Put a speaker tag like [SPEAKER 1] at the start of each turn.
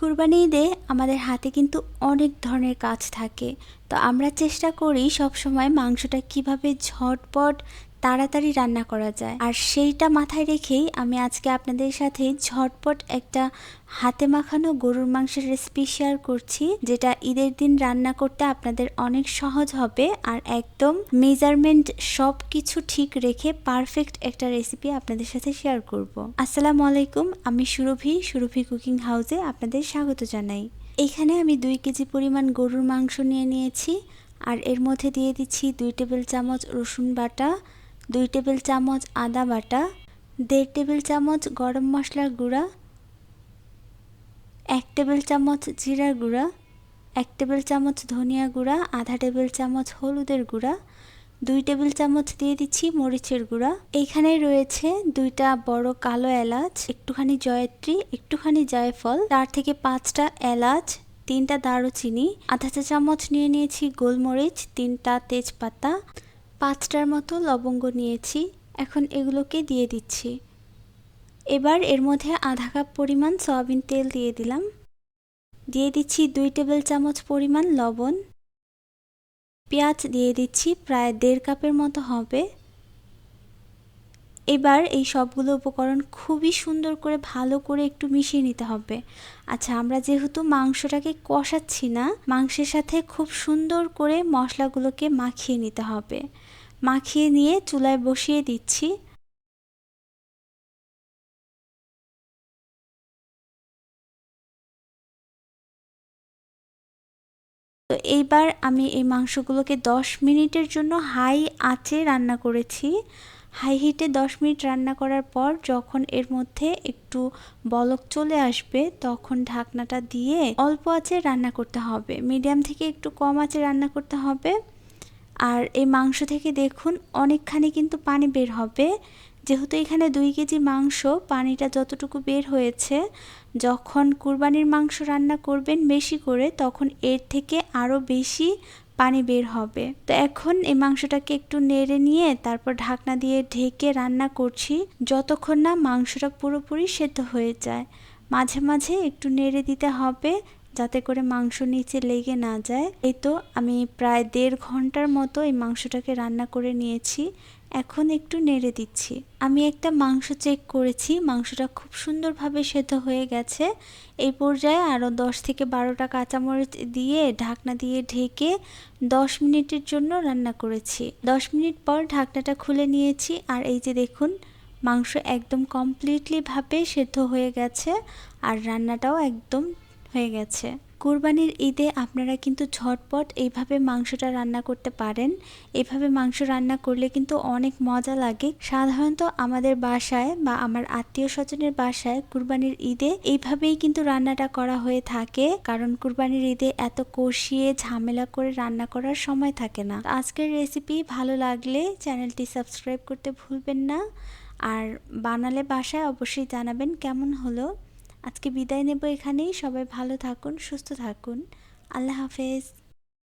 [SPEAKER 1] কুরবানি ঈদে আমাদের হাতে কিন্তু অনেক ধরনের কাজ থাকে। তো আমরা চেষ্টা করি সবসময় মাংসটা কীভাবে ঝটপট তাড়াতাড়ি রান্না করা যায়। আর সেইটা মাথায় রেখেই আমি আজকে আপনাদের সাথে ঝটপট একটা হাতে মাখানো গরুর মাংসের রেসিপি শেয়ার করছি, যেটা ঈদের দিন রান্না করতে আপনাদের অনেক সহজ হবে আর একদম মেজারমেন্ট সব কিছু ঠিক রেখে পারফেক্ট একটা রেসিপি আপনাদের সাথে শেয়ার করব। আসসালামু আলাইকুম, আমি সুরভি সুরভি কুকিং হাউসে আপনাদের স্বাগত জানাই। এখানে আমি দুই কেজি পরিমাণ গরুর মাংস নিয়ে নিয়েছি, আর এর মধ্যে দিয়ে দিচ্ছি দুই টেবিল চামচ রসুন বাটা, দুই টেবিল চামচ আদা বাটা, দেড় টেবিল চামচ গরম মশলার গুঁড়া, এক টেবিল চামচ জিরার গুঁড়া, এক টেবিল চামচ ধনিয়া গুঁড়া, আধা টেবিল চামচ হলুদের গুঁড়া দুই টেবিল চামচ দিয়ে দিচ্ছি মরিচের গুঁড়া। এইখানে রয়েছে দুইটা বড় কালো এলাচ, একটুখানি জয়ত্রী, একটুখানি জায়ফল, চার থেকে পাঁচটা এলাচ, তিনটা দারুচিনি, আধা চা চামচ নিয়ে নিয়েছি গোলমরিচ, তিনটা তেজপাতা, পাঁচটার মতো লবঙ্গ নিয়েছি। এখন এগুলোকে দিয়ে দিচ্ছি। এবার এর মধ্যে আধা কাপ পরিমাণ সয়াবিন তেল দিয়ে দিলাম। দিয়ে দিচ্ছি দুই টেবিল চামচ পরিমাণ লবণ। পেঁয়াজ দিয়ে দিচ্ছি, প্রায় দেড় কাপের মতো হবে। এবার এই সবগুলো উপকরণ খুবই সুন্দর করে ভালো করে একটু মিশিয়ে নিতে হবে। আচ্ছা আমরা যেহেতু মাংসটাকে কষাচ্ছি না, মাংসের সাথে খুব সুন্দর করে মশলাগুলোকে মাখিয়ে নিতে হবে। মাখিয়ে নিয়ে চুলায় বসিয়ে দিচ্ছি। তো এইবার আমি এই মাংসগুলোকে দশ মিনিটের জন্য হাই আঁচে রান্না করেছি। হাই হিটে দশ মিনিট রান্না করার পর যখন এর মধ্যে একটু বলক চলে আসবে, তখন ঢাকনাটা দিয়ে অল্প আঁচে রান্না করতে হবে। মিডিয়াম থেকে একটু কম আঁচে রান্না করতে হবে। আর এই মাংস থেকে দেখুন অনেকখানি কিন্তু পানি বের হবে। যেহেতু এখানে দুই কেজি মাংস, পানিটা যতটুকু বের হয়েছে যখন কুরবানির মাংস রান্না করবেন বেশি করে, তখন এর থেকে আরও বেশি পানি বের হবে। তো এখন এই মাংসটাকে একটু নেড়ে নিয়ে তারপর ঢাকনা দিয়ে ঢেকে রান্না করছি। যতক্ষণ না মাংসটা পুরোপুরি সেদ্ধ হয়ে যায়। মাঝে মাঝে একটু নেড়ে দিতে হবে যাতে করে মাংস নিচে লেগে না যায়। এই তো আমি প্রায় দেড় ঘণ্টার মতো এই মাংসটাকে রান্না করে নিয়েছি। এখন একটু নেড়ে দিচ্ছি। আমি একটা মাংস চেক করেছি, মাংসটা খুব সুন্দরভাবে সেদ্ধ হয়ে গেছে। এই পর্যায়ে আরও দশ থেকে বারোটা কাঁচামরিচ দিয়ে ঢাকনা দিয়ে ঢেকে দশ মিনিটের জন্য রান্না করেছি। দশ মিনিট পর ঢাকনাটা খুলে নিয়েছি আর এই যে দেখুন, মাংস একদম কমপ্লিটলিভাবে সেদ্ধ হয়ে গেছে আর রান্নাটাও একদম হয়ে গেছে। কোরবানির ঈদে আপনারা কিন্তু ঝটপট এইভাবে মাংসটা রান্না করতে পারেন। এভাবে মাংস রান্না করলে কিন্তু অনেক মজা লাগে। সাধারণত আমাদের বাসায় বা আমার আত্মীয় স্বজনের বাসায় কুরবানির ঈদে এইভাবেই কিন্তু রান্নাটা করা হয়ে থাকে। কারণ কুরবানির ঈদে এত কষিয়ে ঝামেলা করে রান্না করার সময় থাকে না। আজকের রেসিপি ভালো লাগলে চ্যানেলটি সাবস্ক্রাইব করতে ভুলবেন না। আর বানালে বাসায় অবশ্যই জানাবেন কেমন হলো। আজকে বিদায় নেব এখানেই। সবাই ভালো থাকুন সুস্থ থাকুন। আল্লাহ হাফেজ।